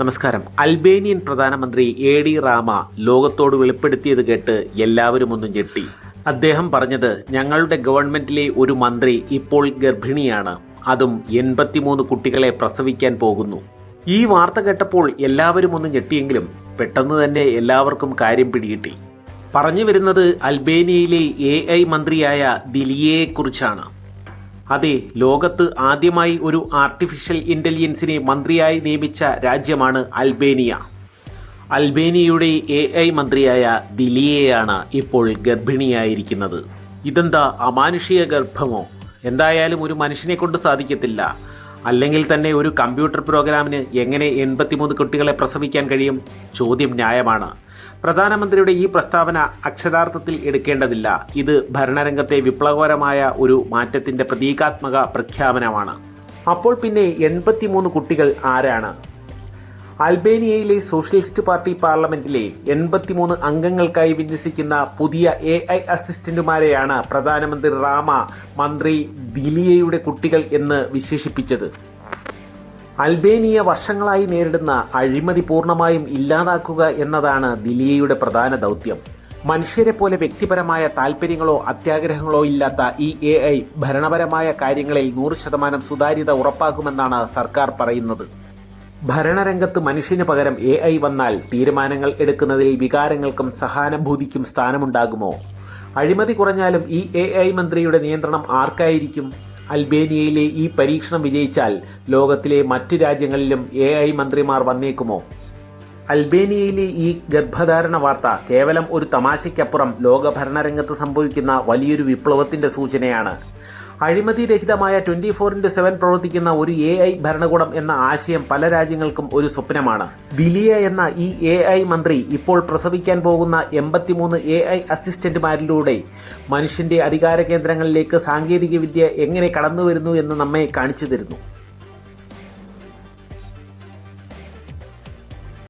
നമസ്കാരം. അൽബേനിയൻ പ്രധാനമന്ത്രി A D റാമ ലോകത്തോട് വെളിപ്പെടുത്തിയത് കേട്ട് എല്ലാവരും ഒന്ന് ഞെട്ടി. അദ്ദേഹം പറഞ്ഞത് ഞങ്ങളുടെ ഗവൺമെന്റിലെ ഒരു മന്ത്രി ഇപ്പോൾ ഗർഭിണിയാണ്. അതും എൺപത്തിമൂന്ന് കുട്ടികളെ പ്രസവിക്കാൻ പോകുന്നു. ഈ വാർത്ത കേട്ടപ്പോൾ എല്ലാവരും ഒന്ന് ഞെട്ടിയെങ്കിലും പെട്ടെന്ന് തന്നെ എല്ലാവർക്കും കാര്യം പിടികിട്ടി. പറഞ്ഞു വരുന്നത് അൽബേനിയയിലെ എ മന്ത്രിയായ ദിലിയെക്കുറിച്ചാണ്. അതെ ലോകത്ത് ആദ്യമായി ഒരു ആർട്ടിഫിഷ്യൽ ഇന്റലിജൻസിനെ മന്ത്രിയായി നിയമിച്ച രാജ്യമാണ് അൽബേനിയ. അൽബേനിയയുടെ എ ഐ മന്ത്രിയായ ദിലിയെയാണ് ഇപ്പോൾ ഗർഭിണിയായിരിക്കുന്നത്. ഇതെന്താ അമാനുഷിക ഗർഭമോ? എന്തായാലും ഒരു മനുഷ്യനെ കൊണ്ട് സാധിക്കത്തില്ല. അല്ലെങ്കിൽ തന്നെ ഒരു കമ്പ്യൂട്ടർ പ്രോഗ്രാമിന് എങ്ങനെ എൺപത്തിമൂന്ന് കുട്ടികളെ പ്രസവിക്കാൻ കഴിയും? ചോദ്യം ന്യായമാണ്. പ്രധാനമന്ത്രിയുടെ ഈ പ്രസ്താവന അക്ഷരാർത്ഥത്തിൽ എടുക്കേണ്ടതില്ല. ഇത് ഭരണരംഗത്തെ വിപ്ലവകരമായ ഒരു മാറ്റത്തിന്റെ പ്രതീകാത്മക പ്രഖ്യാപനമാണ്. അപ്പോൾ പിന്നെ എൺപത്തിമൂന്ന് കുട്ടികൾ ആരാണ്? അൽബേനിയയിലെ സോഷ്യലിസ്റ്റ് പാർട്ടി പാർലമെന്റിലെ എൺപത്തിമൂന്ന് അംഗങ്ങൾക്കായി വിന്യസിക്കുന്ന പുതിയ എ ഐ അസിസ്റ്റന്റുമാരെയാണ് പ്രധാനമന്ത്രി റാമ മന്ത്രി ദിലിയയുടെ കുട്ടികൾ എന്ന് വിശേഷിപ്പിച്ചത്. അൽബേനിയ വർഷങ്ങളായി നേരിടുന്ന അഴിമതി പൂർണമായും ഇല്ലാതാക്കുക എന്നതാണ് ദിലിയയുടെ പ്രധാന ദൗത്യം. മനുഷ്യരെ പോലെ വ്യക്തിപരമായ താല്പര്യങ്ങളോ അത്യാഗ്രഹങ്ങളോ ഇല്ലാത്ത ഈ എ ഐ ഭരണപരമായ കാര്യങ്ങളിൽ നൂറ് ശതമാനം സുതാര്യത ഉറപ്പാക്കുമെന്നാണ് സർക്കാർ പറയുന്നത്. ഭരണരംഗത്ത് മനുഷ്യന് പകരം എ ഐ വന്നാൽ തീരുമാനങ്ങൾ എടുക്കുന്നതിൽ വികാരങ്ങൾക്കും സഹാനുഭൂതിക്കും സ്ഥാനമുണ്ടാകുമോ? അഴിമതി കുറഞ്ഞാലും ഈ എ മന്ത്രിയുടെ നിയന്ത്രണം ആർക്കായിരിക്കും? അൽബേനിയയിലെ ഈ പരീക്ഷണം വിജയിച്ചാൽ ലോകത്തിലെ മറ്റു രാജ്യങ്ങളിലും എ ഐ മന്ത്രിമാർ വന്നേക്കുമോ? അൽബേനിയയിലെ ഈ ഗർഭധാരണ വാർത്ത കേവലം ഒരു തമാശയ്ക്കപ്പുറം ലോക ഭരണരംഗത്ത് സംഭവിക്കുന്ന വലിയൊരു വിപ്ലവത്തിന്റെ സൂചനയാണ്. അഴിമതി രഹിതമായ ട്വന്റി ഫോർ ഇന്റു സെവൻ പ്രവർത്തിക്കുന്ന ഒരു എ ഐ ഭരണകൂടം എന്ന ആശയം പല രാജ്യങ്ങൾക്കും ഒരു സ്വപ്നമാണ്. വിലിയ എന്ന ഈ എ ഐ മന്ത്രി ഇപ്പോൾ പ്രസവിക്കാൻ പോകുന്ന എൺപത്തിമൂന്ന് എ ഐ അസിസ്റ്റന്റുമാരിലൂടെ മനുഷ്യന്റെ അധികാര കേന്ദ്രങ്ങളിലേക്ക് സാങ്കേതികവിദ്യ എങ്ങനെ കടന്നു വരുന്നു എന്ന് നമ്മെ കാണിച്ചു തരുന്നു.